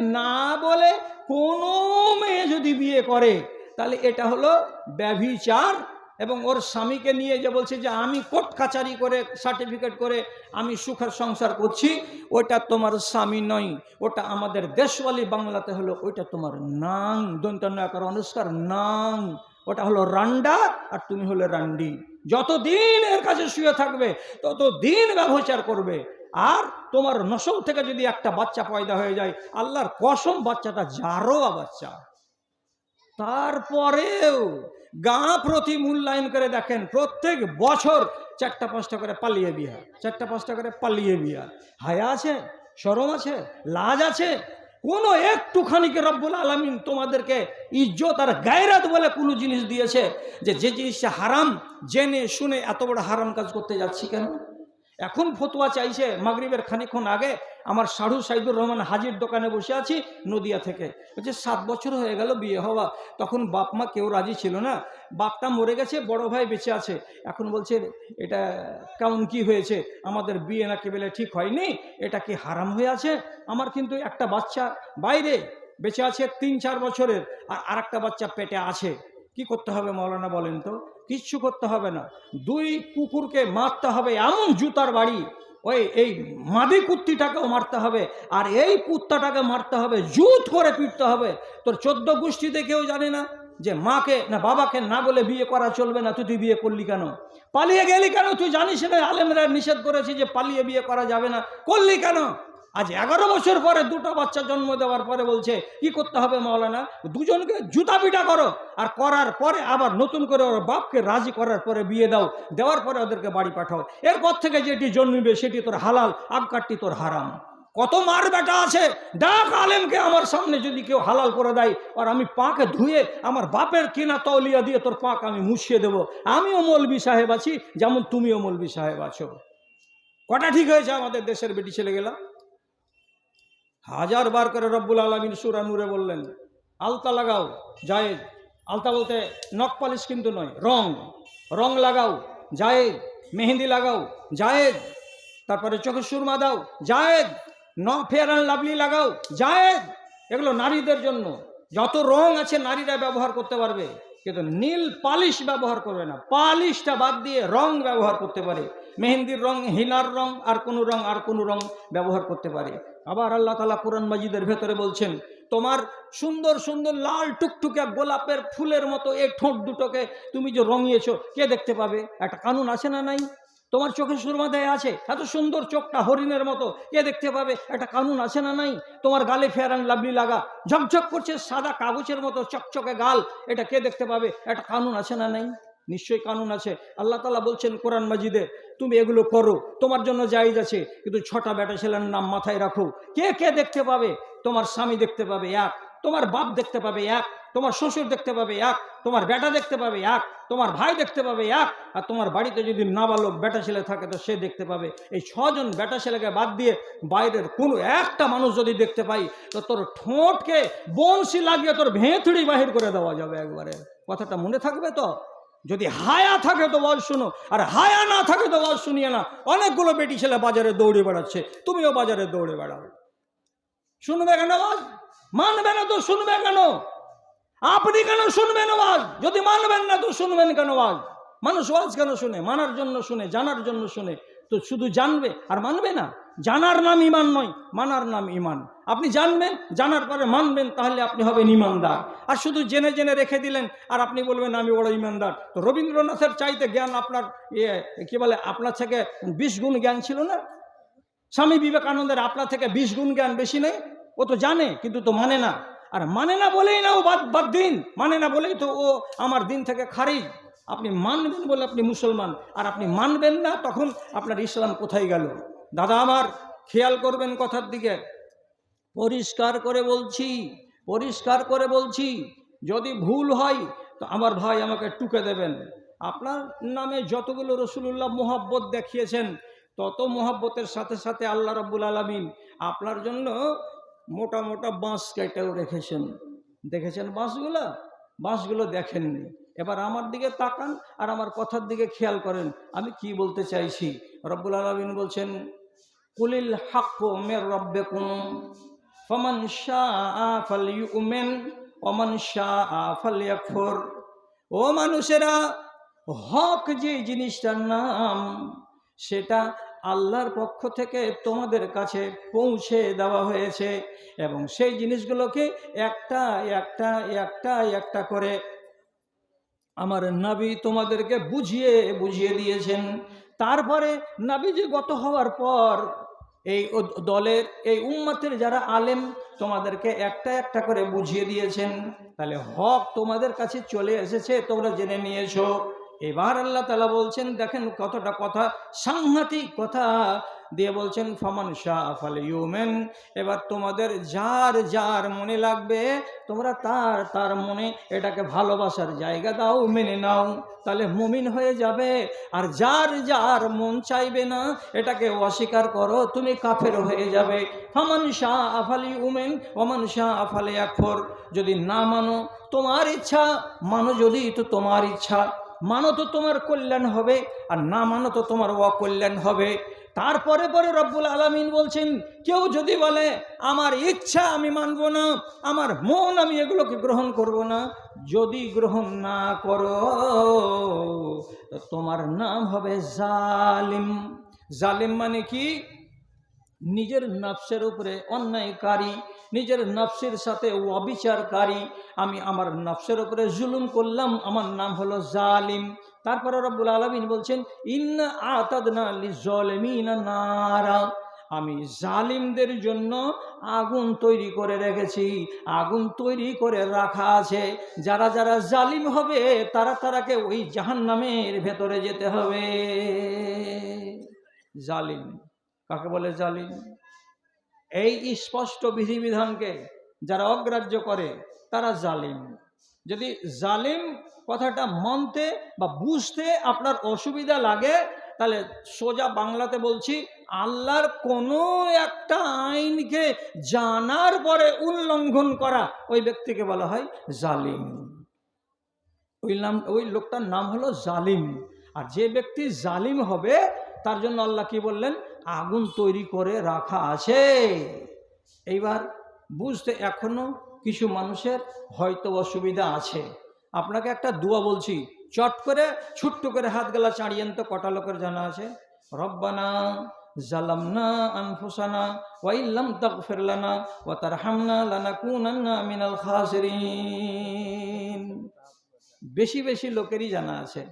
না বলে কোনো মেয়ে যদি বিয়ে করে, তাহলে এটা হলো ব্যভিচার। এবং ওর স্বামীকে নিয়ে যে বলছে যে, আমি কোর্ট কাচারি করে সার্টিফিকেট করে আমি সুখের সংসার করছি ওটা তোমার স্বামী নয়, ওটা আমাদের দেশওয়ালি বাংলাতে হলো, ওইটা তোমার নাং দন্তন্যাকার অনুষ্কার নাং, ওটা হলো রান্ডা আর তুমি হলে রান্ডি। যতদিন এর কাছে শুয়ে থাকবে, ততদিন ব্যবচার করবে। আর তোমার নসল থেকে যদি একটা বাচ্চা পয়দা হয়ে যায়, আল্লাহর কসম বাচ্চাটা জারোয়া বাচ্চা। তারপরেও গা প্রতি মূল্যায়ন করে দেখেন, প্রত্যেক বছর চারটা পাঁচটা করে পালিয়ে বিয়া, চারটা পাঁচটা করে পালিয়ে বিয়া। হায়া আছে সরম আছে, লাজ আছে। কোনো একটুখানিকে রব্বুল আলমিন তোমাদেরকে ইজ্জত আর গায়রাত বলে কোনো জিনিস দিয়েছে যে যে জিনিসটা হারাম, জেনে শুনে এত বড় হারাম কাজ করতে যাচ্ছি কেন? এখন ফতুয়া চাইছে মাগরিবের খানিক্ষণ আগে আমার সাধু সাইদুর রহমান হাজির দোকানে বসে আছি নদিয়া থেকে। বলছে, সাত বছর হয়ে গেল বিয়ে হওয়া। তখন বাপ মা কেউ রাজি ছিল না। বাপটা মরে গেছে, বড় ভাই বেঁচে আছে। এখন বলছে, এটা কেমন কি হয়েছে? আমাদের বিয়ে নাকি বলে ঠিক হয়নি? এটা কি হারাম হয়ে আছে? আমার কিন্তু একটা বাচ্চা বাইরে বেঁচে আছে তিন চার বছরের, আর আরেকটা বাচ্চা পেটে আছে। কি করতে হবে মৌলানা বলেন তো? কিচ্ছু করতে হবে না। দুই কুকুরকে মারতে হবে এমন জুতার বাড়ি, ওই, এই মাদি কুত্তিটাকেও মারতে হবে, আর এই কুত্তাটাকে মারতে হবে, জুত করে পিটতে হবে। তোর চোদ্দ গোষ্ঠীতে কেউ জানে না যে মাকে না বাবাকে না বলে বিয়ে করা চলবে না, তুই তুই বিয়ে করলি কেন? পালিয়ে গেলি কেন? তুই জানিস না, আলেমরা নিষেধ করেছে যে পালিয়ে বিয়ে করা যাবে না। করলি কেন? আজ এগারো বছর পরে দুটো বাচ্চা জন্ম দেওয়ার পরে বলছে, কি করতে হবে মাওলানা? দুজনকে জুতা পিটা করো আর করার পরে আবার নতুন করে ওর বাপকে রাজি করার পরে বিয়ে দাও, দেওয়ার পরে ওদেরকে বাড়ি পাঠাও। এরপর থেকে যেটি জন্মিবে সেটি তোর হালাল আবকারটি তোর হারাম। কত মার বেটা আছে? ডাক আলেমকে আমার সামনে যদি কেউ হালাল করে দেয়, আর আমি পাকে ধুয়ে আমার বাপের কিনা তলিয়া দিয়ে তোর পাক আমি মুছিয়ে দেবো। আমিও মৌলবি সাহেব আছি, যেমন তুমিও মৌলবি সাহেব আছো। কটা ঠিক হয়েছে আমাদের দেশের বেটি ছেলে গেলা হাজার বার করে রব্বুল আলমিন সুরা নূরে বললেন, আলতা লাগাও জায়েদ আলতা বলতে নখ পালিশ কিন্তু নয়, রং। রং লাগাও জায়েদ মেহেন্দি লাগাও জায়েদ তারপরে চোখে সুরমা দাও জায়েদ ন ফেয়ার অ্যান্ড লাভলি লাগাও জায়েদ এগুলো নারীদের জন্য। যত রং আছে নারীরা ব্যবহার করতে পারবে, কিন্তু নীল পালিশ ব্যবহার করবে না। পালিশটা বাদ দিয়ে রং ব্যবহার করতে পারে। মেহেন্দির রং, হিনার রং, আর কোনো রং, আর কোনো রং ব্যবহার করতে পারে। আবার আল্লাহ তালা কোরআন মাজিদের ভেতরে বলছেন, তোমার সুন্দর সুন্দর লাল টুকটুকে গোলাপের ফুলের মতো এই ঠোঁট দুটোকে তুমি যে রঙিয়েছো, কে দেখতে পাবে? একটা কানুন আছে না নাই? তোমার চোখে সুরমা দেয় আছে? এত সুন্দর চোখটা হরিণের মতো, কে দেখতে পাবে? একটা কানুন আছে না নাই? তোমার গালে ফেয়ার অ্যান্ড লাভলি লাগা, ঝকঝক করছে সাদা কাগজের মতো চকচকে গাল, এটা কে দেখতে পাবে? একটা কানুন আছে না নাই? নিশ্চয়ই কানুন আছে। আল্লাহ তালা বলছেন কোরআন মাজিদে, তুমি এগুলো করো, তোমার জন্য জায়জ আছে, কিন্তু ছটা বেটা ছেলের নাম মাথায় রাখো। কে কে দেখতে পাবে? তোমার স্বামী দেখতে পাবে এক, তোমার বাপ দেখতে পাবে এক, তোমার শ্বশুর দেখতে পাবে এক, তোমার বেটা দেখতে পাবে এক, তোমার ভাই দেখতে পাবে এক, আর তোমার বাড়িতে যদি নাবালক বেটা ছেলে থাকে, তো সে দেখতে পাবে। এই ছজন বেটা ছেলেকে বাদ দিয়ে বাইরের কোনো একটা মানুষ যদি দেখতে পাই, তো তোর ঠোঁটকে বংশী লাগিয়ে তোর ভেঁথুড়ি বাহির করে দেওয়া যাবে একবারে। কথাটা মনে থাকবে তো? যদি হায়া থাকে তো বল শুনো, আর হায়া না থাকে তো বল শুনিয়ে না। অনেকগুলো বেটি ছেলে বাজারে দৌড়ে বেড়াচ্ছে, তুমিও বাজারে দৌড়ে বেড়াও। শুনবে কেন আওয়াজ মানবে না তো শুনবে কেন? আপনি কেন শুনবেন আওয়াজ যদি মানবেন না তো শুনবেন কেন আওয়াজ মানুষ ওয়াজ কেন শুনে? মানার জন্য শুনে, জানার জন্য শুনে। তো শুধু জানবে আর মানবে না? জানার নাম ইমান নয়, মানার নাম ইমান। আপনি জানবেন, জানার পরে মানবেন, তাহলে আপনি হবেন ইমানদার। আর শুধু জেনে জেনে রেখে দিলেন, আর আপনি বলবেন, আমি বড় ইমানদার। তো রবীন্দ্রনাথের চাইতে জ্ঞান আপনার ইয়ে কি বলে, আপনার থেকে বিশ গুণ জ্ঞান ছিল না? স্বামী বিবেকানন্দের আপনার থেকে বিশ গুণ জ্ঞান বেশি নেই? ও তো জানে, কিন্তু তো মানে না। আর মানে না বলেই না ও বাদ বাদ দিন। মানে না বলেই তো ও আমার দিন থেকে খারিজ আপনি মানবেন বলে আপনি মুসলমান। আর আপনি মানবেন না, তখন আপনার ইসলাম কোথায় গেল? দাদা আমার, খেয়াল করবেন কথার দিকে। পরিষ্কার করে বলছি, পরিষ্কার করে বলছি, যদি ভুল হয়, তো আমার ভাই আমাকে টুকে দেবেন। আপনার নামে যতগুলো রসুল্লাহ মোহাব্বত দেখিয়েছেন, তত মোহাব্বতের সাথে সাথে আল্লাহ রব্বুল আলমিন আপনার জন্য মোটা মোটা বাঁশ কেটেও রেখেছেন। দেখেছেন বাঁশগুলো? বাঁশগুলো দেখেননি। এবার আমার দিকে তাকান আর আমার কথার দিকে খেয়াল করেন। আমি কি বলতে চাইছি? রব্বুল আলমিন বলছেন কুলিল হাক্ক মের রব্বে কুম ফমান শাহ ফালিউমেন ওমান শাহ ফালিয়াকফর ও মানুষেরা, হক যে জিনিসটার নাম, সেটা আল্লাহর পক্ষ থেকে তোমাদের কাছে পৌঁছে দেওয়া হয়েছে, এবং সেই জিনিসগুলোকে একটা একটা একটা একটা করে আমার নাবি তোমাদেরকে বুঝিয়ে বুঝিয়ে দিয়েছেন। তারপরে নাবিজি গত হওয়ার পর এই দলের, এই উম্মতের যারা আলেম তোমাদেরকে একটা একটা করে বুঝিয়ে দিয়েছেন, তাহলে হক তোমাদের কাছে চলে এসেছে, তোমরা জেনে নিয়েছো। এবার আল্লাহ তালা বলছেন, দেখেন কতটা কথা, সাংঘাতিক কথা। দিয়ে বলছেন, ফমান শাহ ইউমেন এবার তোমাদের যার যার মনে লাগবে, তোমরা তার তার মনে এটাকে ভালোবাসার জায়গা দাও, মেনে নাও, তাহলে মুমিন হয়ে যাবে। আর যার যার মন চাইবে না, এটাকে অস্বীকার করো, তুমি কাফের হয়ে যাবে। ফমান শাহ আফালি উমেন ওমান শাহ আফালে একফর যদি না মানো, তোমার ইচ্ছা, মানো যদি তো তোমার ইচ্ছা। মানো তো তোমার কল্যাণ হবে, আর না মানো তো তোমার অকল্যাণ হবে। তারপরে পরে রব্বুল আলমিন বলছেন, কেউ যদি বলে, আমার ইচ্ছা আমি মানব না, আমার মন আমি এগুলোকে গ্রহণ করব না, যদি গ্রহণ না করো তোমার নাম হবে জালিম। জালিম মানে কি? নিজের নফসের উপরে অন্যায়কারী, নিজের নফসের সাথে অবিচারকারী। আমি আমার নফসের উপরে জুলুম করলাম, আমার নাম হলো জালিম। তারপরে রব্বুল আলমিন বলছেন, ইন্না আতাদনা নারা। আমি জালিমদের জন্য আগুন তৈরি করে রেখেছি, আগুন তৈরি করে রাখা আছে। যারা যারা জালিম হবে, তারা তারাকে ওই জাহান্নামের ভেতরে যেতে হবে। জালিম, কাকে বলে জালিম? এই স্পষ্ট বিধিবিধানকে যারা অগ্রাহ্য করে, তারা জালিম। যদি জালিম কথাটা মানতে বা বুঝতে আপনার অসুবিধা লাগে, তাহলে সোজা বাংলাতে বলছি, আল্লাহর কোনো একটা আইনকে জানার পরে উল্লঙ্ঘন করা, ওই ব্যক্তিকে বলা হয় জালিম। ওই নাম, ওই লোকটার নাম হলো জালিম। আর যে ব্যক্তি জালিম হবে, তার জন্য আল্লাহ কি বললেন? আগুন তৈরি করে রাখা আছে। এইবার বুঝতে এখনও কিছু মানুষের হয়তো অসুবিধা আছে। আপনাকে একটা দুয়া বলছি, চট করে ছোট্ট করে হাত গেলা চাড়িয়েন তো, কটা লোকের জানা আছে? রব্বানা জালামনা আনফুসানা ওয়াইল্লাম তাগফির লানা ওয়া তারহামনা লানাকুনান্না মিনাল খাসিরিন। বেশি বেশি লোকেরই জানা আছে,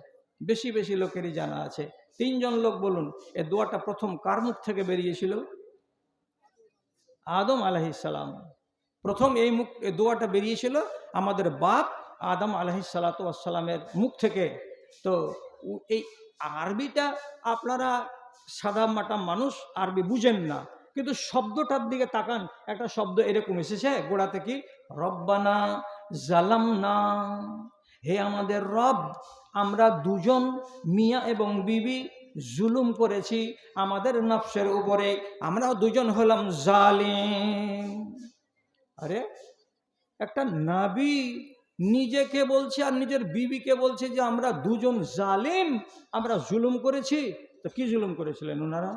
বেশি বেশি লোকেরই জানা আছে। তিনজন লোক বলুন, এ দোয়াটা প্রথম কার মুখ থেকে বেরিয়েছিল? আদম আলাহিসাল্লাম প্রথম এই মুখ দোয়াটা বেরিয়েছিল আমাদের বাপ আদম আলহিসাল্লাতামের মুখ থেকে। তো এই আরবিটা আপনারা সাদা মাটা মানুষ আরবি বুঝেন না, কিন্তু শব্দটার দিকে তাকান, একটা শব্দ এরকম এসেছে গোড়াতে কি? রব্বানা জালাম না হে আমাদের রব, আমরা দুজন, মিয়া এবং বিবি, জুলুম করেছি আমাদের নফসের উপরে আমরা দুজন হলাম জালিম। আরে, একটা নাবি নিজেকে বলছে আর নিজের বিবিকে বলছে যে আমরা দুজন জালিম, আমরা জুলুম করেছি। তো কি জুলুম করেছিলেন ওনারা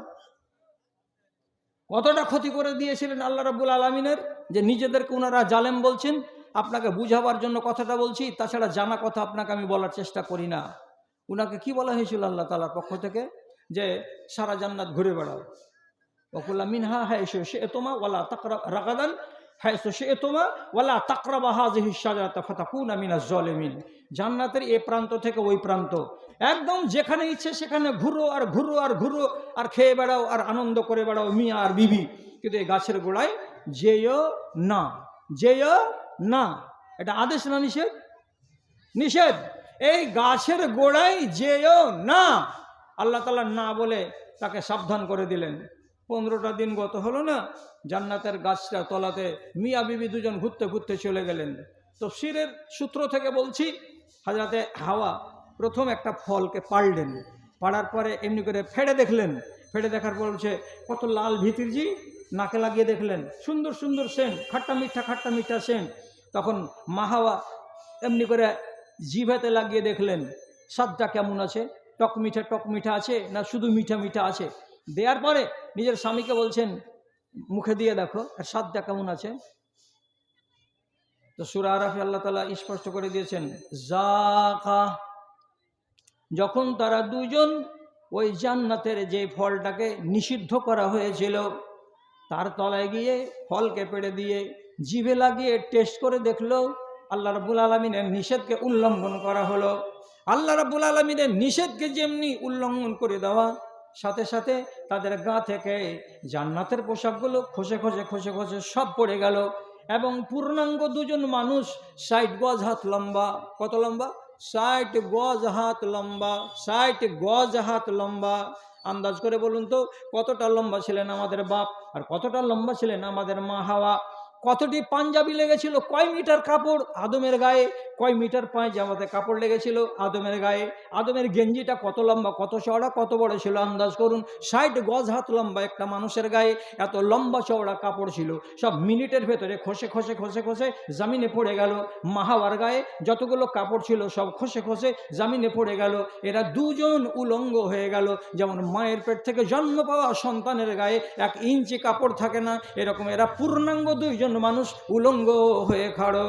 কতটা ক্ষতি করে দিয়েছিলেন আল্লাহ রাবুল আলমিনের? যে নিজেদেরকে ওনারা জালেম বলছেন। আপনাকে বুঝাবার জন্য কথাটা বলছি, তাছাড়া জানা কথা আপনাকে আমি বলার চেষ্টা করি না। উনাকে কি বলা হয়েছিল আল্লাহ তালার পক্ষ থেকে? যে সারা জান্নাত ঘুরে বেড়াও। ওকুল্লা মিনহা হ্যাঁ সে তোমা ওলা তাকরা রাগাদান মিনাজ জলেমিন জান্নাতের এ প্রান্ত থেকে ওই প্রান্ত। একদম যেখানে ইচ্ছে সেখানে ঘুরো আর ঘুরো আর ঘুরো, আর খেয়ে বেড়াও আর আনন্দ করে বেড়াও মিয়া আর বিবি। কিন্তু এই গাছের গোড়ায় যেও না যেও না। এটা আদেশ না নিষেধ? নিষেধ। এই গাছের গোড়ায় যেও না। আল্লাহ তালা না বলে তাকে সাবধান করে দিলেন। পনেরোটা দিন গত হলো না, জান্নাতের গাছটা তলাতে মিয়া বিবি দুজন ঘুরতে ঘুরতে চলে গেলেন। তো শিরের সূত্র থেকে বলছি, হাজরাতে হাওয়া প্রথম একটা ফলকে পাড়লেন পাড়ার পরে এমনি করে ফেড়ে দেখলেন। ফেড়ে দেখার পর বলছে, কত লাল ভিতিরজি নাকে লাগিয়ে দেখলেন। সুন্দর সুন্দর সেন, খাট্টা মিঠা খাট্টা মিঠা সেন। তখন মাহাওয়া এমনি করে জিভাতে লাগিয়ে দেখলেন স্বাদটা কেমন আছে? টক মিঠা টক মিঠা আছে না শুধু মিঠা মিঠা আছে? দেওয়ার পরে নিজের স্বামীকে বলছেন, মুখে দিয়ে দেখো আর স্বাদটা কেমন আছে? তো সুরা আরাফে আল্লাহ তালা স্পষ্ট করে দিয়েছেন যখন তারা দুজন ওই জান্নাতের যে ফলটাকে নিষিদ্ধ করা হয়েছিল, তার তলায় গিয়ে ফলকে পেড়ে দিয়ে জিভে লাগিয়ে টেস্ট করে দেখল, আল্লাহ রাবুল আলমিনের নিষেধকে উল্লঙ্ঘন করা হলো। আল্লাহ রাবুল আলমিনের নিষেধকে যেমনি উল্লঙ্ঘন করে দেওয়া সাথে সাথে তাদের গা থেকে জান্নাতের পোশাকগুলো খসে খসে খসে খসে সব পড়ে গেল এবং পূর্ণাঙ্গ দুজন মানুষ ষাট গজ হাত লম্বা। কত লম্বা? ষাট গজ হাত লম্বা, ষাট গজ হাত লম্বা। আন্দাজ করে বলুন তো, কতটা লম্বা ছিলেন আমাদের বাপ আর কতটা লম্বা ছিলেন আমাদের মা হাওয়া? কতটি পাঞ্জাবি লেগেছিল? কয় মিটার কাপড়? আদমের গায়ে কয় মিটার পায়জামাতে কাপড় লেগেছিল? আদমের গায়ে। আদমের গেঞ্জিটা কত লম্বা, কত চওড়া, কত বড় ছিল? আন্দাজ করুন। ষাট গজ হাত লম্বা একটা মানুষের গায়ে এত লম্বা চওড়া কাপড় ছিল। সব মিনিটের ভেতরে খসে খসে খসে খসে জামিনে পড়ে গেল। মাহাওয়ার গায়ে যতগুলো কাপড় ছিল সব খসে খসে জামিনে পড়ে গেল। এরা দুজন উলঙ্গ হয়ে গেল। যেমন মায়ের পেট থেকে জন্ম পাওয়া সন্তানের গায়ে এক ইঞ্চি কাপড় থাকে না, এরকম এরা পূর্ণাঙ্গ দুইজন মানুষ উলঙ্গ হয়ে খাড়ো।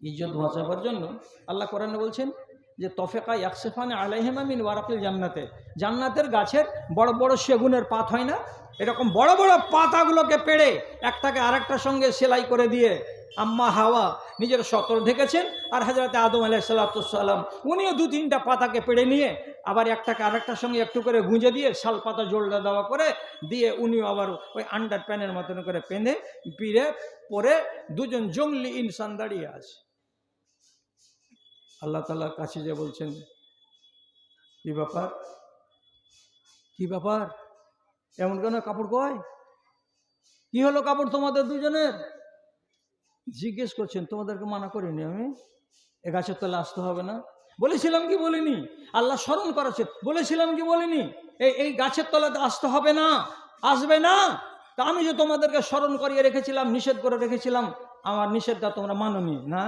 ইজ্জত বাঁচাবার জন্য আল্লাহ কোরআনে বলছেন যে, তফেকা ইয়াকসেফানে আলাইহেমা মিন ওয়ারাকিল জান্নাতে। জান্নাতের গাছের বড় বড় সেগুনের পাত হয় না? এরকম বড় বড় পাতাগুলোকে পেড়ে একটাকে আরেকটার সঙ্গে সেলাই করে দিয়ে আম্মা হাওয়া নিজের সতর ঢেকেছেন আর হাজরাতে আদম আলাইসাল্লাম উনিও দু তিনটা পাতাকে পেড়ে নিয়ে আবার একটাকে আরেকটার সঙ্গে একটু করে গুঁজে দিয়ে শাল পাতা জোলটা দেওয়া করে দিয়ে উনিও আবার ওই আন্ডার প্যানের মতন করে পেঁধে, পিড়ে, পরে দুজন জঙ্গলি ইনসান দাঁড়িয়ে আছে। আল্লাহ তালার কাছে যে বলছেন, কি ব্যাপার? কি ব্যাপার? এমন কেন কাপড় কয় কি হলো কাপড় তোমাদের দুজনের? জিজ্ঞেস করছেন, তোমাদেরকে মানা করিনি আমি। এ গাছের তলে আসতে হবে না। বলেছিলাম কি বলিনি? আল্লাহ স্মরণ করাচ্ছে বলেছিলাম কি বলিনি? এই এই গাছের তলাতে আসতে হবে না। আসবে না। তা আমি যে তোমাদেরকে স্মরণ করিয়ে রেখেছিলাম, নিষেধ করে রেখেছিলাম, আমার নিষেধটা তোমরা মাননি, না?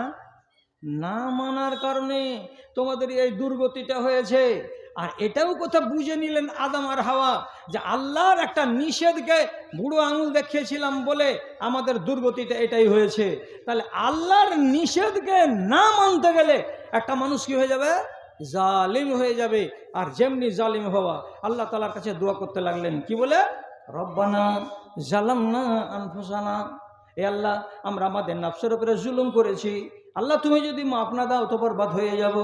না মানার কারণে তোমাদের এই দুর্গতিটা হয়েছে। আর এটাও কথা বুঝে নিলেন আদম আর হাওয়া যে আল্লাহর একটা নিষেধকে বুড়ো আঙুল দেখিয়েছিলাম বলে আমাদের দুর্গতিটা এটাই হয়েছে। তাহলে আল্লাহর নিষেধকে না মানতে গেলে একটা মানুষ কি হয়ে যাবে? জালিম হয়ে যাবে। আর যেমনি জালিম হওয়া, আল্লাহ তালার কাছে দোয়া করতে লাগলেন। কি বলে? রব্বানা জালাম না আনফুসানা। এ আল্লাহ, আমরা আমাদের নাফসের উপরে জুলুম করেছি। আল্লাহ, তুমি যদি মাপ না দাও, তো বরবাদ হয়ে যাব।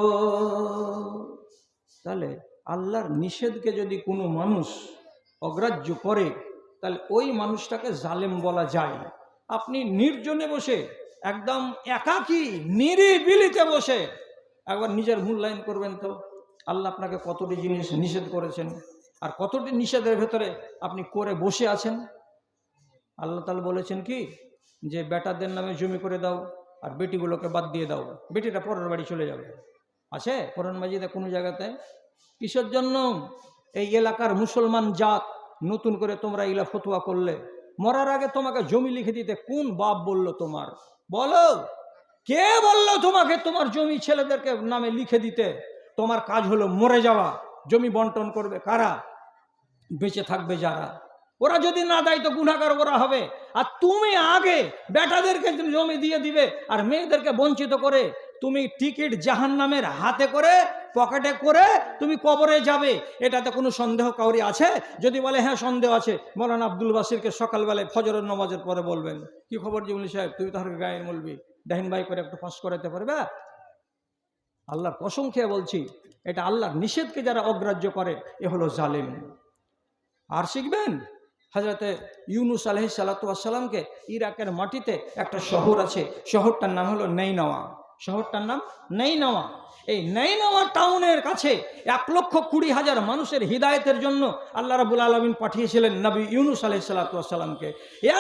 তাহলে আল্লাহর নিষেধকে যদি কোনো মানুষ অগ্রাহ্য করে, তাহলে ওই মানুষটাকে জালেম বলা যায় আপনি নির্জনে বসে, একদম একাকী, নিরিবিলিতে বসে একবার নিজের মূল্যায়ন করবেন তো। আল্লাহ আপনাকে কতটি জিনিস নিষেধ করেছেন আর কতটি নিষেধের ভেতরে আপনি করে বসে আছেন? আল্লাহ তালা বলেছেন কি? যে বেটাদের নামে জমি করে দাও আর বেটিগুলোকে বাদ দিয়ে দাও। বেটিটা পরের বাড়ি চলে যাবে। আছে? কোরআন মাজিদে কোনো জায়গাতে? কিসের জন্য? এই এলাকার মুসলমান জাত নতুন করে তোমরা এগুলা ফতুয়া করলে। মরার আগে তোমাকে জমি লিখে দিতে কোন বাপ বলল তোমার? বলো। কে বলল তোমাকে তোমার জমি ছেলেদেরকে নামে লিখে দিতে? তোমার কাজ হলো মরে যাওয়া। জমি বন্টন করবে কারা? বেঁচে থাকবে যারা। ওরা যদি না দেয় তো গুণাগার ওরা হবে। আর তুমি আগে বেটাদেরকে জমি দিয়ে দিবে আর মেয়েদেরকে বঞ্চিত করে তুমি টিকিট জাহান নামের হাতে করে পকেটে করে তুমি কবরে যাবে। এটাতে কোনো সন্দেহ কাউরি আছে? যদি বলে হ্যাঁ সন্দেহ আছে। মৌলানা আব্দুল বাসিরকে সকালবেলায় ফজরের নমাজের পরে বলবেন। কি খবর জুমলি সাহেব? তুই তাহার গায়ে বলবি ডাহিন ভাই করে একটু ফাঁস করাতে পারবে আল্লাহর কসম খেয়ে বলছি, এটা আল্লাহর নিষেধকে যারা অগ্রাহ্য করে, এ হলো জালেম। আর শিখবেন হাজরতে ইউনুস আলহি সালাতামকে ইরাকের মাটিতে একটা শহর আছে, শহরটার নাম হলো নেইনাওয়া। শহরটার নাম নেইনাওয়া। এই নেইনাওয়া টাউনের কাছে এক লক্ষ কুড়ি হাজার মানুষের হৃদায়তের জন্য আল্লাহ রাবুল আলমিন পাঠিয়েছিলেন নবী ইউনুস আলহি সালাতামকে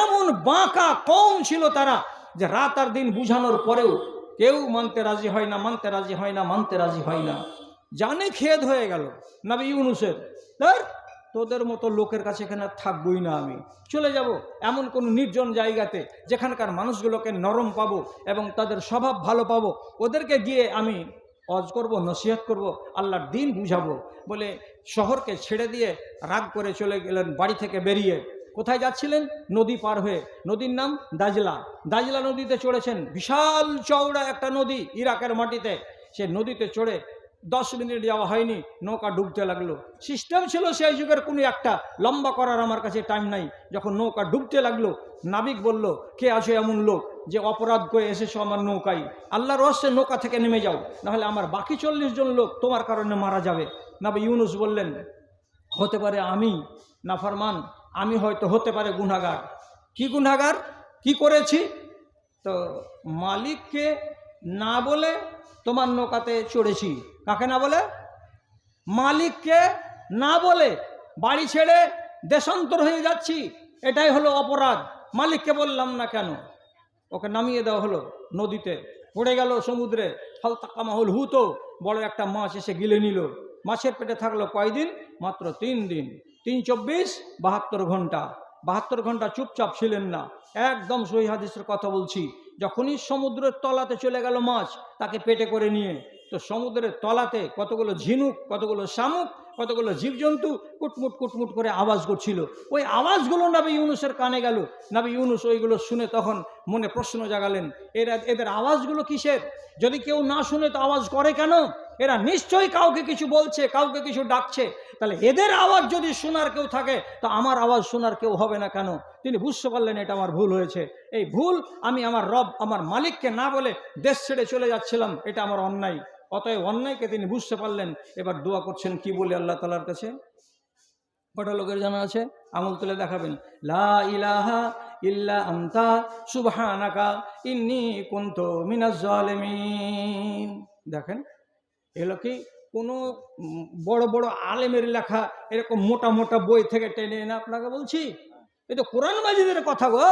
এমন বাঁকা কম ছিল তারা যে রাত আর দিন বুঝানোর পরেও কেউ মানতে রাজি হয় না, মানতে রাজি হয় না, মানতে রাজি হয় না। জানে খেদ হয়ে গেল নবী ইউনুসের। ধর, তোদের মতো লোকের কাছে এখানে থাকবই না আমি। চলে যাব এমন কোন নির্জন জায়গাতে যেখানকার মানুষগুলোকে নরম পাবো এবং তাদের স্বভাব ভালো পাবো। ওদেরকে গিয়ে আমি অজ করব, নসিহত করব, আল্লাহর দিন বুঝাবো বলে শহরকে ছেড়ে দিয়ে রাগ করে চলে গেলেন, বাড়ি থেকে বেরিয়ে। কোথায় যাচ্ছিলেন? নদী পার হয়ে। নদীর নাম দাজলা। দাজলা নদীতে চড়েছেন বিশাল চওড়া একটা নদী ইরাকের মাটিতে। সে নদীতে চড়ে দশ মিনিট যাওয়া হয়নি, নৌকা ডুবতে লাগল। সিস্টেম ছিল সেই যুগের কোনো একটা, লম্বা করার আমার কাছে টাইম নাই। যখন নৌকা ডুবতে লাগল, নাবিক বলল, কে আছে এমন লোক যে অপরাধ করে এসেছ আমার নৌকায়? আল্লাহ রহস্যে নৌকা থেকে নেমে যাও, নাহলে আমার বাকি চল্লিশ জন লোক তোমার কারণে মারা যাবে। নাবি ইউনুস বললেন, হতে পারে আমি নাফরমান আমি হয়তো হতে পারে গুনাগার কি গুনাগার কি করেছি? তো মালিককে না বলে তোমার নৌকাতে চড়েছি। কাকে না বলে? মালিককে না বলে বাড়ি ছেড়ে দেশান্তর হয়ে যাচ্ছি। এটাই হলো অপরাধ। মালিককে বললাম না কেন? ওকে নামিয়ে দেওয়া হলো নদীতে। পড়ে গেল সমুদ্রে। ফালতাকা মাহুল হুতো। বড় একটা মাছ এসে গিলে নিল। মাছের পেটে থাকল কয়দিন? মাত্র তিন দিন। তিন চব্বিশ, বাহাত্তর ঘণ্টা। বাহাত্তর ঘণ্টা চুপচাপ ছিলেন না। একদম সহি হাদিসের কথা বলছি। যখনই সমুদ্রের তলাতে চলে গেল মাছ, তাকে পেটে করে নিয়ে। তো সমুদ্রের তলাতে কতগুলো ঝিনুক, কতগুলো শামুক, কতগুলো জীবজন্তু কুটমুট কুটমুট করে আওয়াজ করছিল। ওই আওয়াজগুলো নাবি ইউনুসের কানে গেল। নাবি ইউনুস ওইগুলো শুনে তখন মনে প্রশ্ন জাগালেন, এরা, এদের আওয়াজগুলো কিসের? যদি কেউ না শুনে তো আওয়াজ করে কেন? এরা নিশ্চয়ই কাউকে কিছু বলছে, কাউকে কিছু ডাকছে। তাহলে এদের আওয়াজ যদি শোনার কেউ থাকে, তো আমার আওয়াজ শোনার কেউ হবে না কেন? তিনি বুঝতে পারলেন এটা আমার ভুল হয়েছে। এই ভুল আমি আমার রব, আমার মালিককে না বলে দেশ ছেড়ে চলে যাচ্ছিলাম, এটা আমার অন্যায়। অতএব অন্যায়কে তিনি বুঝতে পারলেন। এবার দোয়া করছেন কি বলে আল্লাহ তালার কাছে? কটা লোকের জানা আছে? আমল তুলে দেখাবেন। লা ইলাহা ইল্লা আন্তা, সুবহানাকা, ইন্নি কুনতু মিনাজ দেখেন। এগুলো কি? কোনো বড় বড় আলেমের লেখা এরকম মোটা মোটা বই থেকে টেনে এনে আপনাকে বলছি? এই তো কোরআন মাজিদের কথা গো।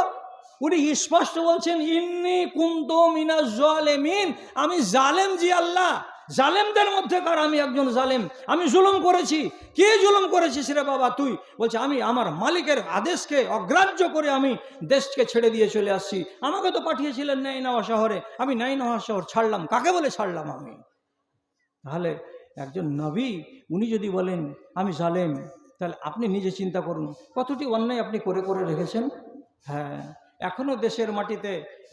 উনি স্পষ্ট বলছেন, ইন্নি কুন্ত মিনাজ জালেমিন। আমি জালেম জি আল্লাহ। জালেমদের মধ্যেকার আমি একজন জালেম? আমি জুলুম করেছি। কে জুলুম করেছিস রে বাবা তুই? বলছে, আমি আমার মালিকের আদেশকে অগ্রাহ্য করে আমি দেশকে ছেড়ে দিয়ে চলে আসছি। আমাকে তো পাঠিয়েছিলেন নাই নেওয়া শহরে। আমি নাই নেওয়া শহর ছাড়লাম। কাকে বলে ছাড়লাম আমি? তাহলে একজন নবী, উনি যদি বলেন, আমি জালেম তাহলে আপনি নিজে চিন্তা করুন, কতটি অন্যায় আপনি করে করে রেখেছেন? হ্যাঁ এখনও দেশের মাটিতে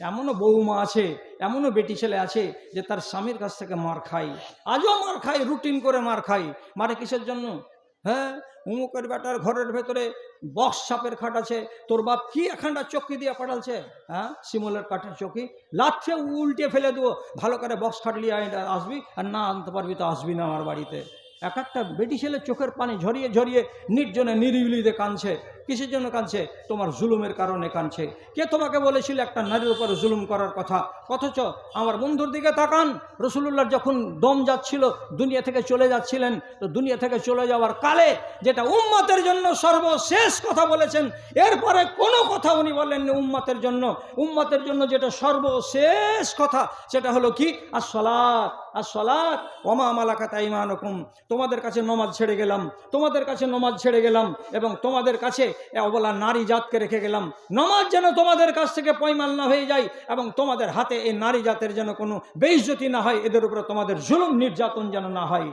এমনও বৌমা আছে, এমনও বেটি ছেলে আছে যে তার স্বামীর কাছ থেকে মার খাই আজও মার খাই রুটিন করে মার খাই মারে কিসের জন্য? হ্যাঁ উমুকের বেটার ঘরের ভেতরে বক্স সাপের খাট আছে, তোর বাপ কি এখানটা চকি দিয়ে পাঠালছে? হ্যাঁ শিমলের কাঠের চকি। লাচ্ছে উল্টে ফেলে দেবো, ভালো করে বক্স খাট নিয়ে আসবি, আর না আনতে পারবি তো আসবি না আমার বাড়িতে। এক একটা বেটি ছেলে চোখের পানি ঝরিয়ে ঝরিয়ে নির্জনে নিরিবিলিতে কাঁদছে। কিসের জন্য কাঁদছে? তোমার জুলুমের কারণে কাঁদছে। কে তোমাকে বলেছিল একটা নারীর উপর জুলুম করার কথা? অথচ আমার বন্ধুর দিকে তাকান। রসুল্লাহর যখন দম যাচ্ছিল, দুনিয়া থেকে চলে যাচ্ছিলেন, তো দুনিয়া থেকে চলে যাওয়ার কালে যেটা উম্মতের জন্য সর্বশেষ কথা বলেছেন, এরপরে কোনো কথা উনি বলেননি উম্মতের জন্য। উম্মতের জন্য যেটা সর্বশেষ কথা, সেটা হলো কি? আর সলাৎ আর সলাৎ ওমা মালাকাত ইমানকুম তোমাদের কাছে নমাজ ছেড়ে গেলাম, তোমাদের কাছে নমাজ ছেড়ে গেলাম এবং তোমাদের কাছে অবলা নারী জাতকে রেখে গেলাম। নমাজ যেন তোমাদের কাছ থেকে পয়মাল না হয়ে যায় এবং তোমাদের হাতে এই নারী জাতের যেন কোনো বেইজ্জতি না হয়, এদের উপরে তোমাদের জুলুম নির্যাতন যেন না হয়।